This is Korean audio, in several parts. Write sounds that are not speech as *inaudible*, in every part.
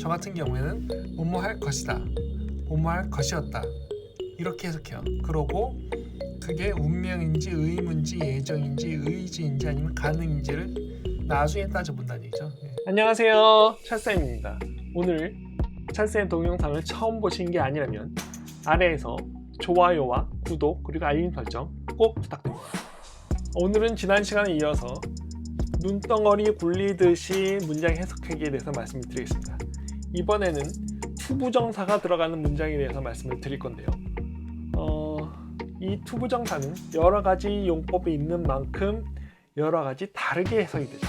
저 같은 경우에는 뭐뭐 할 것이다, 뭐뭐 할 것이었다 이렇게 해석해요. 그러고 그게 운명인지 의문인지 예정인지 의지인지 아니면 가능인지를 나중에 따져본다는 얘기죠. 예. 안녕하세요, 찰쌤입니다. 오늘 찰쌤 동영상을 처음 보신 게 아니라면 아래에서 좋아요와 구독 그리고 알림 설정 꼭 부탁드립니다. 오늘은 지난 시간에 이어서 눈덩어리 굴리듯이 문장 해석하기에 대해서 말씀을 드리겠습니다. 이번에는 투부정사가 들어가는 문장에 대해서 말씀을 드릴 건데요. 어, 이 투부정사는 여러 가지 용법이 있는 만큼 여러 가지 다르게 해석이 되죠.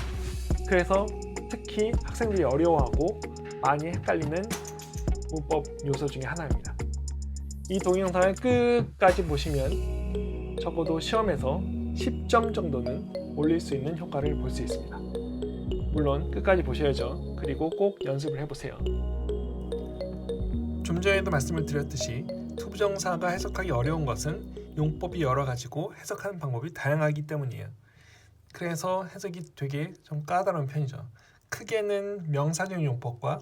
그래서 특히 학생들이 어려워하고 많이 헷갈리는 문법 요소 중에 하나입니다. 이 동영상을 끝까지 보시면 적어도 시험에서 10점 정도는 올릴 수 있는 효과를 볼 수 있습니다. 물론 끝까지 보셔야죠. 그리고 꼭 연습을 해보세요. 좀 전에도 말씀을 드렸듯이 투부정사가 해석하기 어려운 것은 용법이 여러 가지고 해석하는 방법이 다양하기 때문이에요. 그래서 해석이 되게 좀 까다로운 편이죠. 크게는 명사적 용법과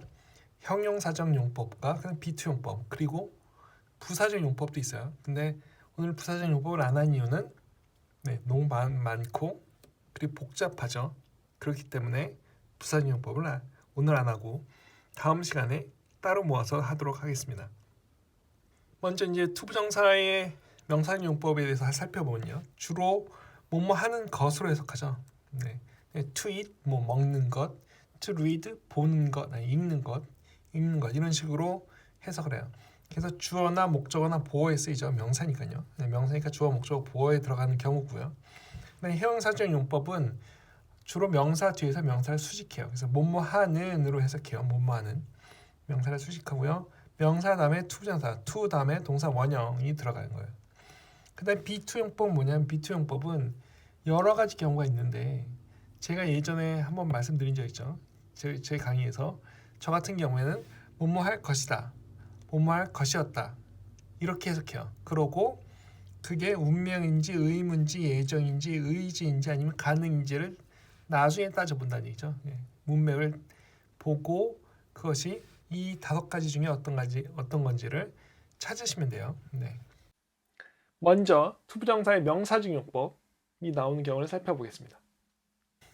형용사적 용법과 그다음 비투용법 그리고 부사적 용법도 있어요. 근데 오늘 부사적 용법을 안 한 이유는 네, 너무 많, 많고 그리고 복잡하죠. 그렇기 때문에 부사적 용법을 아- 오늘 안 하고 다음 시간에 따로 모아서 하도록 하겠습니다. 먼저 이제 투부정사의 명사적 용법에 대해서 살펴보면요. 주로 뭐뭐 하는 것으로 해석하죠. 네. 네, to eat 뭐 먹는 것, to read 보는 것, 아니, 읽는 것, 읽는 것 이런 식으로 해석을 해요. 그래서 주어나 목적어나 보어에 쓰이죠. 명사니까요. 네, 명사니까 주어, 목적어, 보어에 들어가는 경우고요. 근데 형용사적 용법은 주로 명사 뒤에서 명사를 수식해요. 그래서 뭐뭐 하는으로 해석해요. 뭐뭐 하는 명사를 수식하고요. 명사 다음에 투부정사, 투 다음에 동사 원형이 들어가는 거예요. 그다음 비투용법은 뭐냐면 비투용법은 여러 가지 경우가 있는데 제가 예전에 한번 말씀드린 적 있죠. 제, 제 강의에서 저 같은 경우에는 뭐뭐 할 것이다, 뭐뭐 할 것이었다 이렇게 해석해요. 그러고 그게 운명인지 의문인지 예정인지 의지인지 아니면 가능인지를 나중에 따져본다는 얘기죠. 예. 문맥을 보고 그것이 이 다섯 가지 중에 어떤 가지 어떤 건지를 찾으시면 돼요. 네. 먼저 투부정사의 명사적 용법이 나오는 경우를 살펴보겠습니다.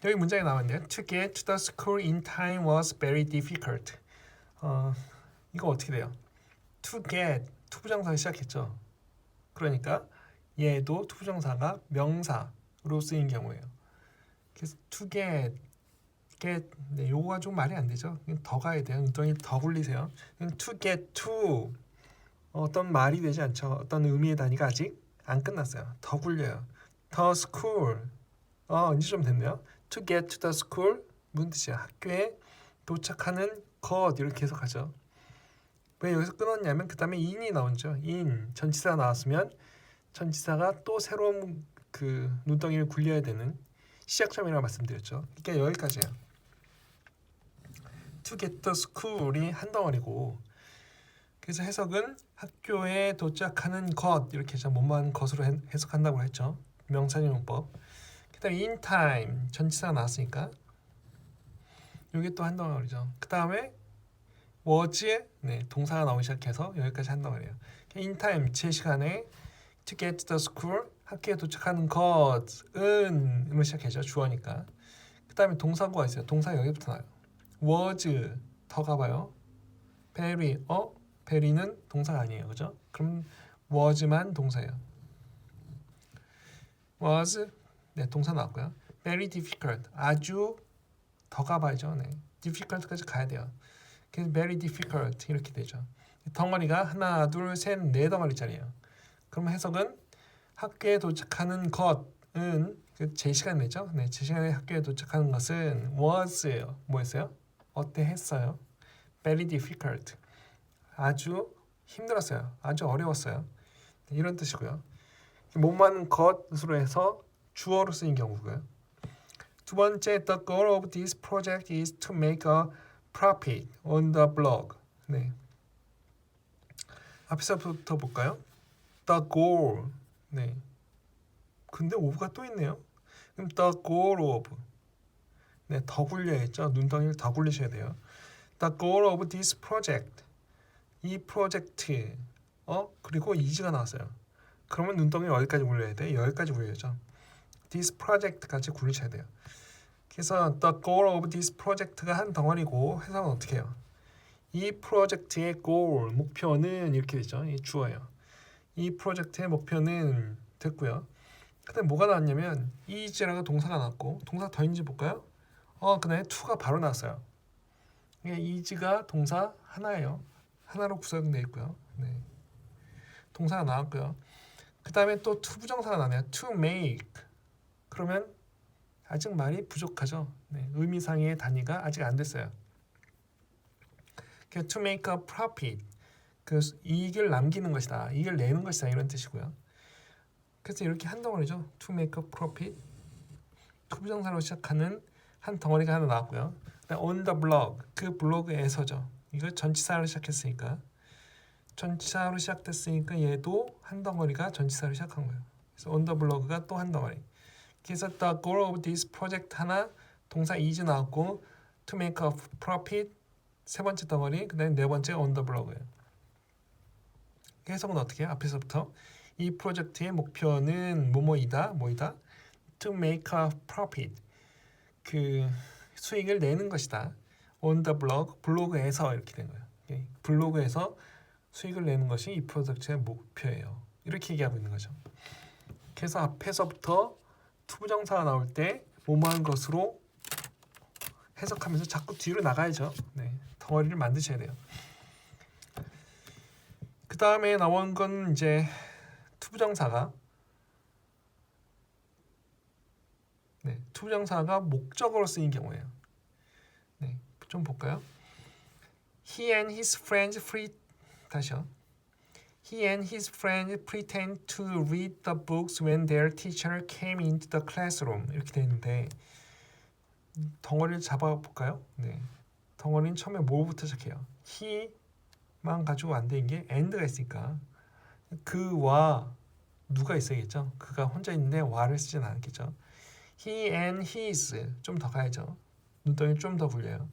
여기 문장에 나왔네요. To get to the school in time was very difficult. 어, 이거 어떻게 돼요? To get 투부정사 시작했죠. 그러니까 얘도 투부정사가 명사로 쓰인 경우예요. 그래서 to get, get 네, 요거가 좀 말이 안 되죠. 더 가야 돼요. 눈덩이 더 굴리세요. to get to 어떤 말이 되지 않죠. 어떤 의미의 단위가 아직 안 끝났어요. 더 굴려요. The school. 어 이제 좀 됐네요. To get to the school 무슨 뜻이야? 학교에 도착하는 것 이렇게 해석하죠. 왜 여기서 끊었냐면 그 다음에 in이 나오죠. in 전치사 나왔으면 전치사가 또 새로운 그 눈덩이를 굴려야 되는 시작점이라고 말씀드렸죠. 그러니까 여기까지예요. The school이 한 덩어리고 그래서 해석은 학교에 도착하는 것 이렇게 해서 뭐만 것으로 해- 해석한다고 했죠. 명사용법. 그다음에 in time 전치사가 나왔으니까 여기 또한 덩어리죠. 그다음에 was 네 동사가 나오기 시작해서 여기까지 한 덩어리예요. in time 제 시간에 to get to the school 학교에 도착하는 것은으로 시작해죠. 주어니까. 그 다음에 동사구가 있어요. 동사 여기부터 나요. was 더 가 봐요. very 어 very는 동사가 아니에요. 그죠? 그럼 was만 동사예요. was 네 동사 나왔고요. very difficult 아주 더 가 봐야죠. 네. difficult까지 가야 돼요. 그래서 very difficult 이렇게 되죠. 덩어리가 하나, 둘, 셋, 네 덩어리짜리예요. 그럼 해석은 학교에 도착하는 것은 그제 시간이죠. 네, 제 시간에 학교에 도착하는 것은 was예요. 뭐였어요? 어때 했어요? very difficult. 아주 힘들었어요. 아주 어려웠어요. 네, 이런 뜻이고요. 뭐만 것으로 해서 주어로 쓰인 경우고요. 두 번째, the goal of this project is to make a profit on the blog. 네. 앞에서부터 볼까요? The goal. 네. 근데 of가 또 있네요. 그럼 the goal of. 네, 더 굴려야겠죠. 눈덩이를 더 굴리셔야 돼요. The goal of this project. 이 프로젝트. 어? 그리고 이지가 나왔어요. 그러면 눈덩이 어디까지 굴려야 돼? 여기까지 굴려야죠. This project까지 굴리셔야 돼요. 그래서 the goal of this project가 한 덩어리고 해석은 어떻게 해요? 이 프로젝트의 goal, 목표는 이렇게 되죠. 이 주어예요. 이 프로젝트의 목표는 됐고요. 그다음에 뭐가 나왔냐면 is라고 동사가 나왔고 동사 더인지 볼까요? 어, 그다음에 to가 바로 나왔어요. 이게 is가 동사 하나예요. 하나로 구성되어 있고요. 네. 동사가 나왔고요. 그다음에 또 to 부정사가 나네요. to make. 그러면 아직 말이 부족하죠. 네. 의미상의 단위가 아직 안 됐어요. 그 to make a profit. 그 이익을 남기는 것이다. 이익을 내는 것이다. 이런 뜻이고요. 그래서 이렇게 한 덩어리죠. to make a profit. 투부정사로 시작하는 한 덩어리가 하나 나왔고요. on the blog 그 블로그에서죠. 이거 전치사로 시작했으니까 전치사로 시작됐으니까 얘도 한 덩어리가 전치사로 시작한 거예요. 그래서 on the blog가 또 한 덩어리. 그래서 the goal of this project 하나 동사 is 나왔고 to make a profit 세 번째 덩어리 그다음에 네 번째 on the blog예요. 해석은 어떻게 해요? 앞에서부터. 이 프로젝트의 목표는 뭐뭐이다? 뭐이다? to make a profit. 그 수익을 내는 것이다. on the blog 블로그에서 이렇게 된 거예요. 예, 블로그에서 수익을 내는 것이 이 프로젝트의 목표예요. 이렇게 얘기하고 있는 거죠. 그래서 앞에서부터 투부정사가 나올 때 뭐뭐한 것으로 해석하면서 자꾸 뒤로 나가야죠. 네, 덩어리를 만드셔야 돼요. 그 다음에 나온 건 이제 투부정사가 네, 투부정사가 목적으로 쓰인 경우예요. 네, 좀 볼까요? He and his friends free 다시요. He and his friends pretend to read the books when their teacher came into the classroom 이렇게 돼 있는데 덩어리를 잡아 볼까요? 네, 덩어리는 처음에 뭐부터 시작해요? He 만 가지고 안 되는 게 and가 있으니까 그와 누가 있어야겠죠. 그가 혼자 있는데 와를 쓰진 않겠죠. He and his 좀 더 가야죠. 눈덩이 좀 더 굴려요.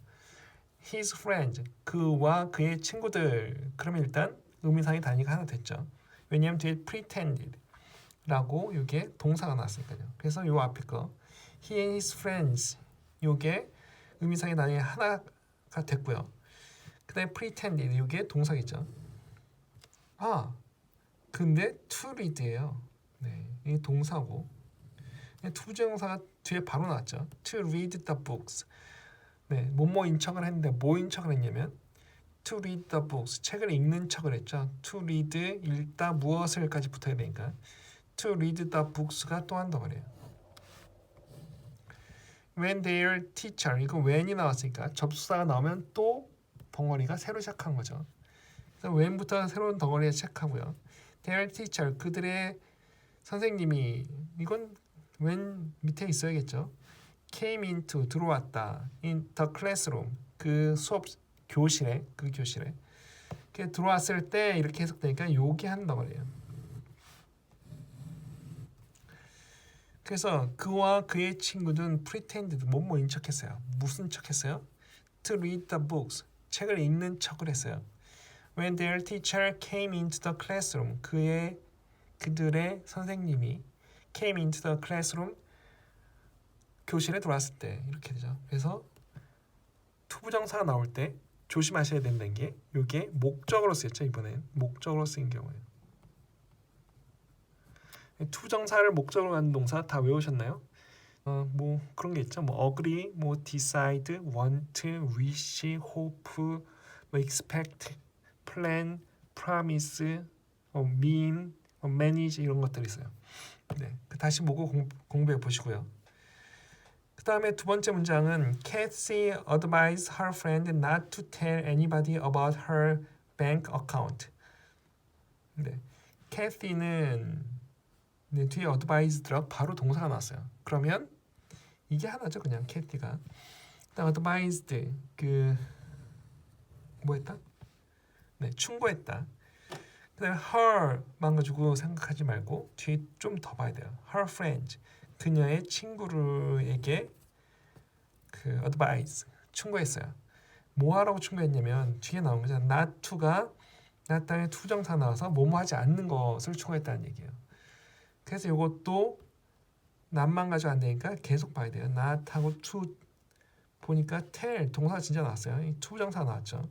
His friends 그와 그의 친구들 그러면 일단 의미상의 단위가 하나 됐죠. 왜냐하면 뒤에 pretended라고 이게 동사가 나왔으니까요. 그래서 요 앞에 거 He and his friends 요게 의미상의 단위 하나가 됐고요. 그다음에 pretended 요게 동사겠죠. 아 근데 to read예요. 네, 이게 동사고 투부정사가 뒤에 바로 나왔죠. To read the books. 네, 뭐뭐 인 척을 했는데 뭐 인 척을 했냐면 to read the books. 책을 읽는 척을 했죠. To read 읽다 무엇을까지 붙어야 되니까 to read the books가 또한 덩어리예요. When their teacher 이거 when이 나왔으니까 접수사가 나오면 또 덩어리가 새로 시작한 거죠. 그래서 when부터 새로운 덩어리에 시작하고요. their 그들의 선생님이 이건 웬 밑에 있어야겠죠. came into 들어왔다. in the classroom 그 수업 교실에 그 교실에 그 들어왔을 때 이렇게 해석되니까 요게 한 덩어리예요. 그래서 그와 그의 친구는 pretended 뭐뭐인 척했어요. 무슨 척했어요? To read the books 책을 읽는 척을 했어요. When their teacher came into the classroom 그의 그들의 선생님이 came into the classroom 교실에 들어왔을 때 이렇게 되죠. 그래서 투부정사가 나올 때 조심하셔야 된다는 게 이게 목적으로 쓰였죠 이번엔 목적으로 쓰인 경우에요. 투정사를 목적으로 가는 동사 다 외우셨나요? 어, 뭐 그런 게 있죠. 뭐 agree, 뭐 decide, want, wish, hope, 뭐 expect, plan, promise, 어, mean, 어, manage 이런 것들이 있어요. 네, 그 다시 보고 공, 공부해 보시고요. 그 다음에 두 번째 문장은 Kathy advised her friend not to tell anybody about her bank account. 네, Kathy는 네, 뒤에 advised라고 바로 동사가 나왔어요. 그러면 이게 하나죠, 그냥 Kathy가. 그다음 advised 그 뭐했다? 네, 충고했다. 그다음에 her만 가지고 생각하지 말고 뒤에 좀 더 봐야 돼요. her friend 그녀의 친구에게 그그 advise 충고했어요. 뭐 하라고 충고했냐면 뒤에 나온 거잖아. not to가 not 다음에 투정사 나와서 뭐뭐 하지 않는 것을 충고했다는 얘기예요. 그래서 이것도 not만 가지고 안 되니까 계속 봐야 돼요. not하고 to 보니까 tell 동사 진짜 나왔어요. 이 투정사 나왔죠.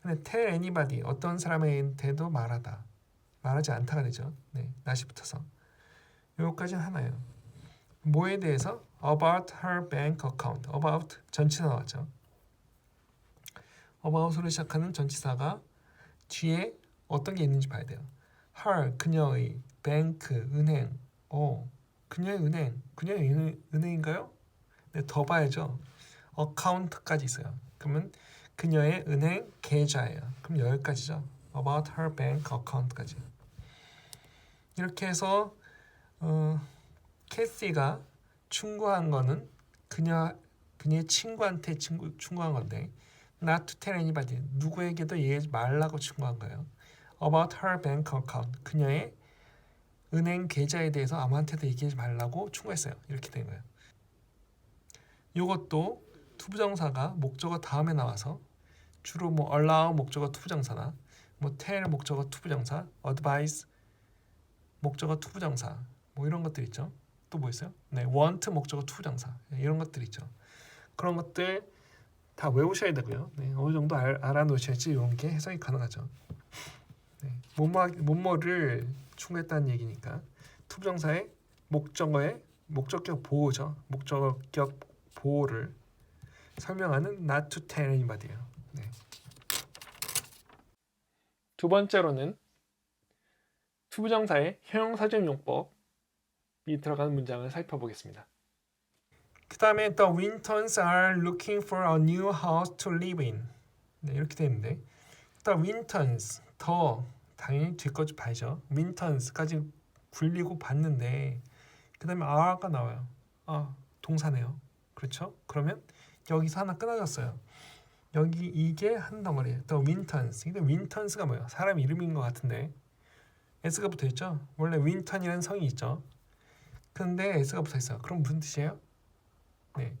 근데 tell anybody 어떤 사람한테도 말하다 말하지 않다가 되죠. 네, not이 붙어서 요거까지는 하나예요. 뭐에 대해서 about her bank account about 전치사 나왔죠. about으로 시작하는 전치사가 뒤에 어떤 게 있는지 봐야 돼요. her 그녀의 bank 은행 어 그녀의 은행 그녀의 은, 은행인가요? 네, 더 봐야죠. account까지 있어요. 그러면 그녀의 은행 계좌예요. 그럼 여기까지죠. about her bank account까지. 이렇게 해서 어, 캐시가 충고한 거는 그녀 그녀의 친구한테 친구 충고한 건데 not to tell anybody 누구에게도 얘기하지 말라고 충고한 거예요. about her bank account 그녀의 은행 계좌에 대해서 아무한테도 얘기하지 말라고 충고했어요. 이렇게 된 거예요. 이것도 투부정사가 목적어 다음에 나와서 주로 뭐 allow 목적어 투부정사나 뭐 tell 목적어 투부정사, advise 목적어 투부정사 뭐 이런 것들 있죠. 또 뭐 있어요? 네, want 목적어 투부정사 이런 것들 있죠. 그런 것들 다 외우셔야 되고요. 네, 어느 정도 알, 알아놓으셔야지 이런 게 해석이 가능하죠. 네, 뭐뭐 뭐뭐를 충고했다는 얘기니까 투부정사의 목적어의 목적격 보호죠. 목적격 보호를 설명하는 not to tell anybody예요. 네. 두 번째로는 투부정사의 형용사적 용법이 들어가는 문장을 살펴보겠습니다. 그 다음에 The Wintons are looking for a new house to live in. 네, 이렇게 되는데 The Wintons 더 당연히 뒤까지 봐야죠. Wintons까지 굴리고 봤는데 그 다음에 are가 나와요. 아 동사네요. 그렇죠? 그러면 여기서 하나 끊어졌어요. 여기 이게 한 덩어리예요. The Wintons. 근데 Wintons가 뭐예요? 사람 이름인 것 같은데 s가 붙어 있죠. 원래 윈턴이라는 성이 있죠. 근데 s가 붙어 있어요. 그럼 무슨 뜻이에요? 네,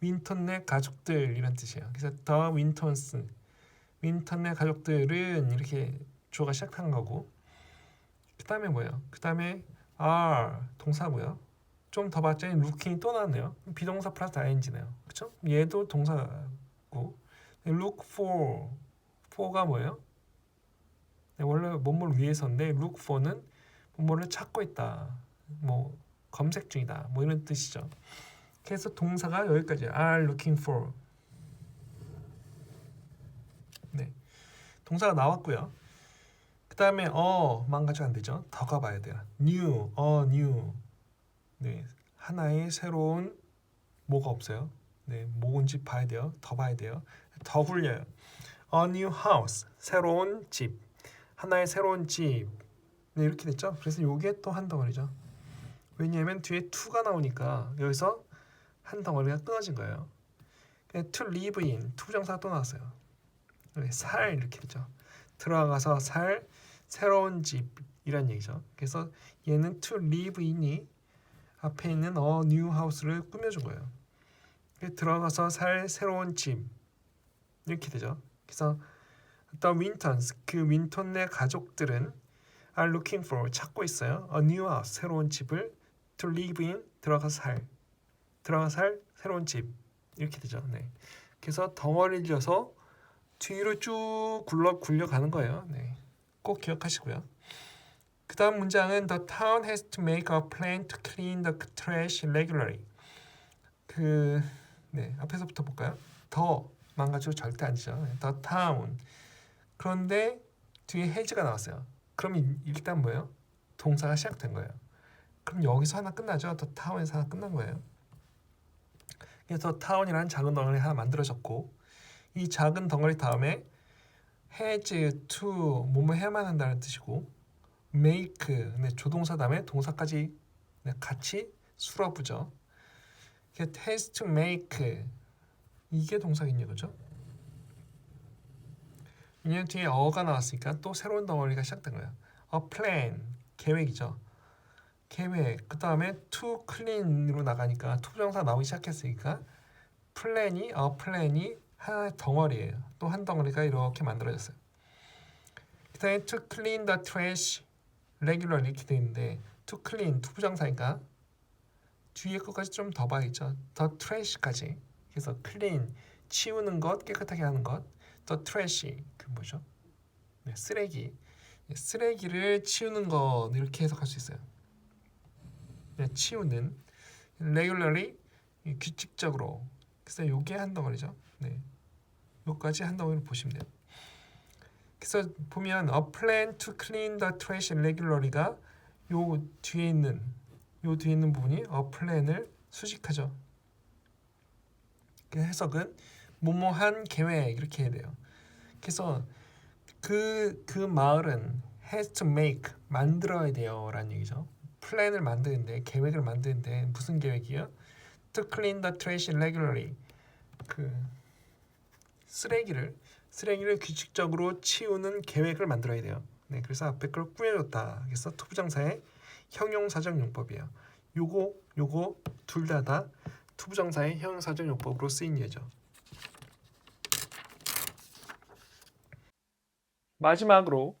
윈턴 내 가족들이란 뜻이에요. 그래서 the Wintons, 윈턴 내 가족들은 이렇게 주어가 시작하는 거고. 그 다음에 뭐예요? 그 다음에 are 동사고요. 좀 더 봤더니 looking이 또 나왔네요. 비동사 플러스 ing네요. 그렇죠? 얘도 동사고. look for, for가 뭐예요? 네, 원래 뭐뭐를 위해서인데 look for는 뭐뭐를 찾고 있다. 뭐 검색 중이다. 뭐 이런 뜻이죠. 그래서 동사가 여기까지 are looking for. 네. 동사가 나왔고요. 그다음에 어만 가지고 안 되죠. 더 가 봐야 돼요. new, 어 new. 네. 하나의 새로운 뭐가 없어요. 네, 뭔지 봐야 돼요. 더 봐야 돼요. 더 굴려요. A new house, 새로운 집. 하나의 새로운 집. 네, 이렇게 됐죠. 그래서 이게 또 한 덩어리죠. 왜냐하면 뒤에 to가 나오니까 여기서 한 덩어리가 끊어진 거예요. to live in, 투정사가 또 나왔어요. 네, 살 이렇게 되죠. 들어가서 살, 새로운 집이란 얘기죠. 그래서 얘는 to live in이 앞에 있는 a new house를 꾸며준 거예요. 들어가서 살 새로운 집 이렇게 되죠. 그래서 The Wintons 그 윈턴의 가족들은 are looking for 찾고 있어요. A new house 새로운 집을 to live in 들어가서 살 들어가서 살 새로운 집 이렇게 되죠. 네. 그래서 덩어리를 져서 뒤로 쭉 굴러 굴려가는 거예요. 네. 꼭 기억하시고요. 그 다음 문장은 The town has to make a plan to clean the trash regularly. 그 네, 앞에서부터 볼까요? 더 망가지고 절대 안 되죠. The town. 그런데 뒤에 has가 나왔어요. 그럼 이- 일단 뭐예요? 동사가 시작된 거예요. 그럼 여기서 하나 끝나죠. The town에서 하나 끝난 거예요. 그래서 town이라는 작은 덩어리 하나 만들어졌고 이 작은 덩어리 다음에 has to 뭐뭐 해야만 한다는 뜻이고 make 네, 조동사 다음에 동사까지 네, 같이 수러부죠. 이게 has to make 이게 동사겠냐 그죠? 왜냐면 뒤에 어가 나왔으니까 또 새로운 덩어리가 시작된 거예요. a plan 계획이죠. 계획 그 다음에 to clean으로 나가니까 투부정사 나오기 시작했으니까 플랜이 어 플랜이 하나의 덩어리예요. 또 한 덩어리가 이렇게 만들어졌어요. 그다음에 to clean the trash regularly 이렇게 돼 있는데 to clean 투부정사니까 뒤에 것까지 좀 더 봐야겠죠. the trash까지 그래서 clean 치우는 것 깨끗하게 하는 것 the trash 그 뭐죠? 네, 쓰레기 네, 쓰레기를 치우는 것 이렇게 해석할 수 있어요. 네, 치우는 regularly 이 규칙적으로 그래서 요게 한 덩어리죠. 네, 요까지 한 덩어리를 보시면 돼요. 그래서 보면 a plan to clean the trash regularly가 요 뒤에 있는 요 뒤에 있는 부분이 a plan을 수식하죠. 그 해석은 뭐뭐한 계획 이렇게 해야 돼요. 그래서 그그 마을은 has to make 만들어야 돼요라는 얘기죠. 플랜을 만드는데 계획을 만드는데 무슨 계획이요? To clean the trash regularly 그 쓰레기를 쓰레기를 규칙적으로 치우는 계획을 만들어야 돼요. 네, 그래서 앞에 걸 꾸며줬다. 그래서 투부정사의 형용사적 용법이에요. 요거 요거 둘 다 다 투부정사의 형용사적 용법으로 쓰인 예죠. 마지막으로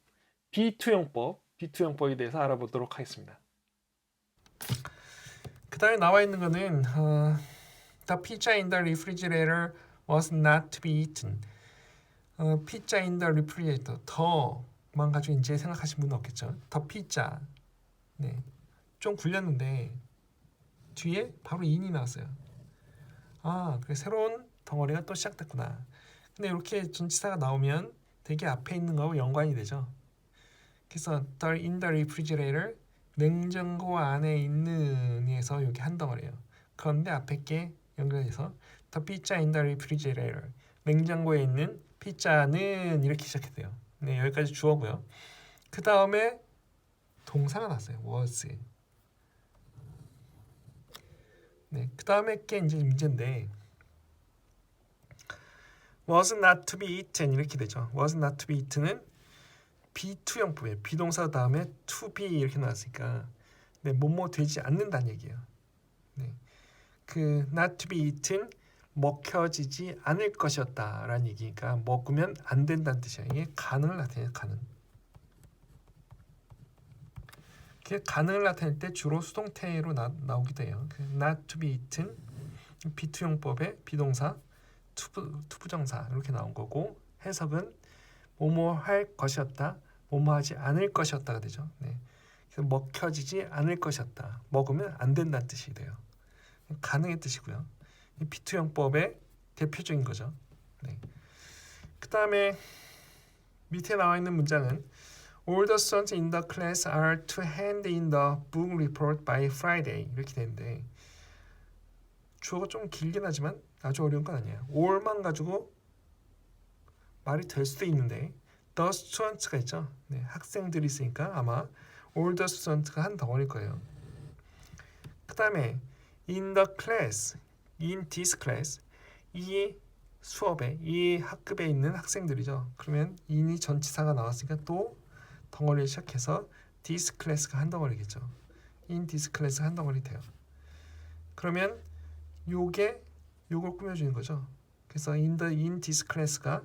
B2용법, B2용법에 대해서 알아보도록 하겠습니다. 그 다음에 나와 있는 거는 어, The pizza in the refrigerator was not to be eaten. 어, pizza in the refrigerator 더만 가지고 이제 생각하신 분은 없겠죠. The pizza. 네, 좀 굴렸는데 뒤에 바로 in이 나왔어요. 아, 그 새로운 덩어리가 또 시작됐구나. 근데 이렇게 전치사가 나오면 되게 앞에 있는 거하고 연관이 되죠. 그래서 the in the refrigerator 냉장고 안에 있는에서 여기 한 덩어리예요. 그런데 앞에 게 연결돼서 the pizza in the 냉장고에 있는 피자는 이렇게 시작했대요. 네 여기까지 주어고요. 그 다음에 동사가 났어요. was. 네, 그 다음에 게 이제 문제인데 was not to be eaten 이렇게 되죠. was not to be eaten은 B2형법이에요. 비동사 다음에 to be 이렇게 나왔으니까 네, 뭐뭐 되지 않는다는 얘기예요. 네, 그 not to be eaten 먹혀지지 않을 것이었다라는 얘기니까 먹으면 안 된다는 뜻이야. 이게 나타내요. 가능. 그 가능을 나타낼 때 주로 수동태로 나, 나오기도 해요. 그 not to be eaten B2용법의 비동사 투부, 투부정사 이렇게 나온 거고 해석은 뭐뭐 할 것이었다, 뭐뭐 하지 않을 것이었다가 되죠. 네. 그래서 먹혀지지 않을 것이었다. 먹으면 안 된다는 뜻이 돼요. 가능의 뜻이고요. 이 B2형법의 대표적인 거죠. 네. 그 다음에 밑에 나와 있는 문장은 All the students in the class are to hand in the book report by Friday 이렇게 되는데 주어가 좀 길긴 하지만 아주 어려운 건 아니에요. all만 가지고 말이 될 수도 있는데 the students가 있죠. 네, 학생들이 있으니까 아마 all the students가 한 덩어리일 거예요. 그 다음에 in the class, in this class 이 수업에 이 학급에 있는 학생들이죠. 그러면 in이 전치사가 나왔으니까 또 덩어리를 시작해서 this class가 한 덩어리겠죠. in this class가 한 덩어리 돼요. 그러면 요게 요걸 꾸며주는 거죠. 그래서 in the in this class가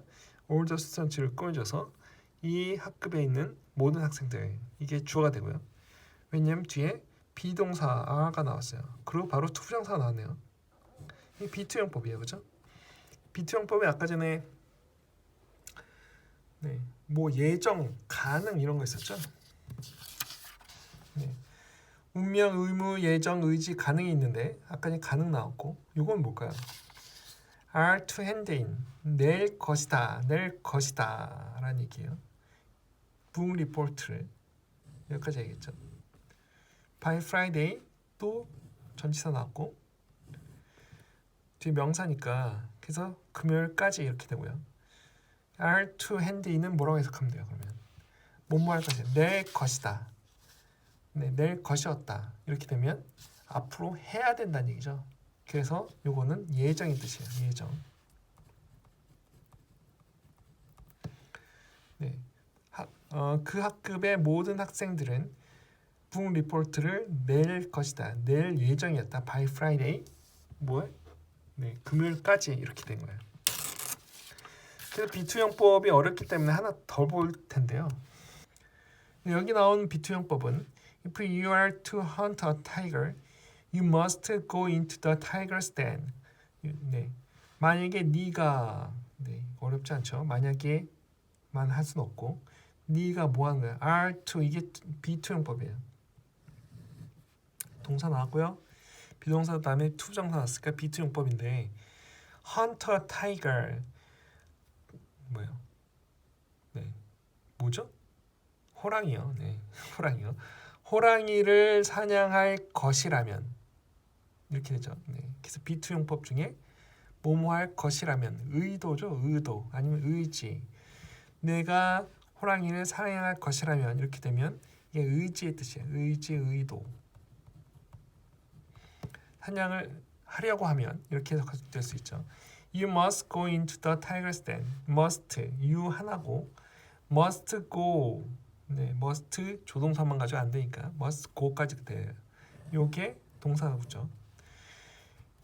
all the students를 꾸며줘서 이 학급에 있는 모든 학생들 이게 주어가 되고요. 왜냐하면 뒤에 비동사가 나왔어요. 그리고 바로 투부정사가 나왔네요. 이 B2형법이에요, 그죠? B2형법에 아까 전에 네, 뭐 예정, 가능 이런 거 있었죠. 네. 운명, 의무, 예정, 의지, 가능이 있는데 아까 전 가능 나왔고 이건 뭘까요? are to hand in 낼 것이다, 낼 것이다 라는 얘기예요. 북 리포트를 여기까지 알겠죠? by Friday 또 전치사 나왔고 뒤에 명사니까 그래서 금요일까지 이렇게 되고요. are to hand in은 뭐라고 해석하면 돼요? 그러면 뭐뭐 할 것이다, 낼 것이다, 네, 낼 것이었다 이렇게 되면 앞으로 해야 된다는 얘기죠. 그래서 요거는 예정의 뜻이에요. 예정. 네. 학, 어, 그 학급의 모든 학생들은 북 리포트를 낼 것이다. 낼 예정이었다. by Friday. 뭐? 네, 금요일까지 이렇게 된 거예요. 그래서 비투형법이 어렵기 때문에 하나 더 볼 텐데요. 네, 여기 나온 비투형법은 If you are to hunt a tiger, you must go into the tiger's den. 네, 만약에 네가 네, 어렵지 않죠. 만약에만 할 수는 없고 네가 뭐 하는 거야? are to 이게 비투형법이에요. 동사 나왔고요. 비동사 다음에 투정사 나왔으니까 비투용법인데 헌터 타이거 뭐요? 네 뭐죠? 호랑이요. 네 *laughs* 호랑이요. 호랑이를 사냥할 것이라면 이렇게 되죠. 네 그래서 비투용법 중에 뭐뭐할 것이라면 의도죠. 의도 아니면 의지. 내가 호랑이를 사냥할 것이라면 이렇게 되면 이게 의지의 뜻이에요. 의지, 의도. 사냥을 하려고 하면 이렇게 해석될 수 있죠. You must go into the tiger's den. must you 하나고 must go 네 must 조동사만 가지고 안 되니까 must go까지 돼요. 요게 동사구죠.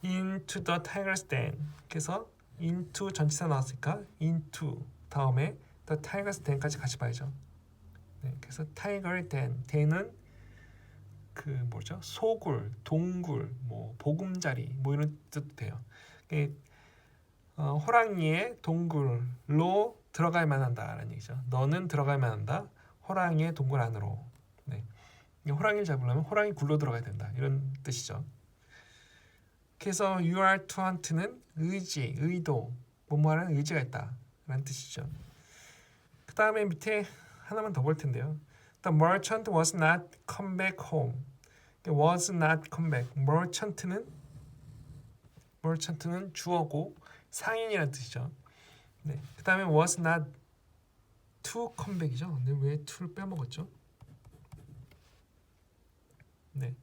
into the tiger's den. 그래서 into 전치사 나왔으니까 into 다음에 the tiger's den까지 같이 봐야죠. 네, 그래서 tiger den. den은 그 뭐죠? 소굴, 동굴, 뭐 보금자리 뭐 이런 뜻도 돼요. 어, 호랑이의 동굴로 들어갈 만 한다라는 얘기죠. 너는 들어갈 만 한다. 호랑이의 동굴 안으로. 네. 호랑이를 잡으려면 호랑이 굴로 들어가야 된다. 이런 뜻이죠. 그래서 you are to hunt는 의지, 의도, 뭐뭐하는 의지가 있다라는 뜻이죠. 그 다음에 밑에 하나만 더 볼 텐데요. The merchant was not come back home. Was not come back. merchant는 merchant는 주어고 상인이라는 뜻이죠. 네. 그다음에 was not to come back이죠. 근데 왜 to를 빼먹었죠? 네.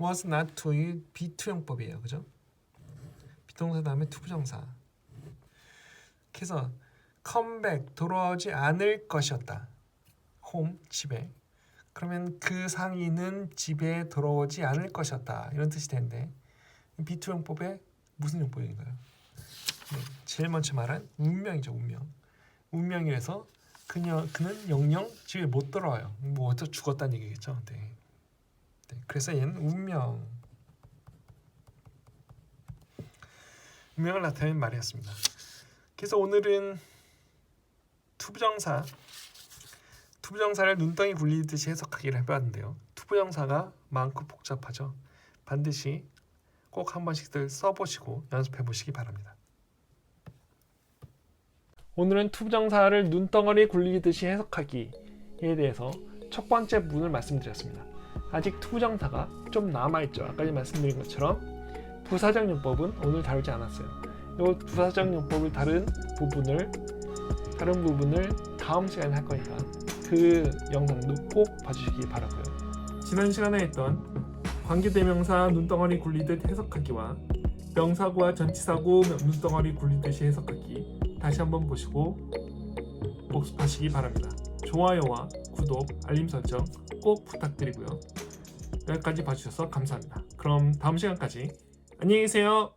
was not to의 비투형법이에요. 그죠? 비동사 다음에 to 부정사. 그래서 come back 돌아오지 않을 것이었다. home 집에 그러면 그 상인은 집에 돌아오지 않을 것이었다. 이런 뜻이 되는데 비투 용법의 무슨 용법인가요? 네, 제일 먼저 말한 운명이죠 운명. 운명이라서 그녀 그는 영영 집에 못 돌아와요. 뭐 어쩌 죽었다는 얘기겠죠? 네. 네, 그래서 얘는 운명. 운명을 나타내는 말이었습니다. 그래서 오늘은 투부정사 투부정사를 눈덩이 굴리듯이 해석하기를 해봤는데요. 투부정사가 많고 복잡하죠. 반드시 꼭 한 번씩들 써보시고 연습해 보시기 바랍니다. 오늘은 투부정사를 눈덩어리 굴리듯이 해석하기에 대해서 첫 번째 부분을 말씀드렸습니다. 아직 투부정사가 좀 남아있죠. 아까 말씀드린 것처럼 부사적용법은 오늘 다루지 않았어요. 이 부사적용법을 다른 부분을 다른 부분을 다음 시간에 할 거니까 그 영상도 꼭 봐주시기 바라고요. 지난 시간에 했던 관계대명사 눈덩어리 굴리듯 해석하기와 명사구와 전치사구 눈덩어리 굴리듯이 해석하기 다시 한번 보시고 복습하시기 바랍니다. 좋아요와 구독, 알림 설정 꼭 부탁드리고요. 여기까지 봐주셔서 감사합니다. 그럼 다음 시간까지 안녕히 계세요.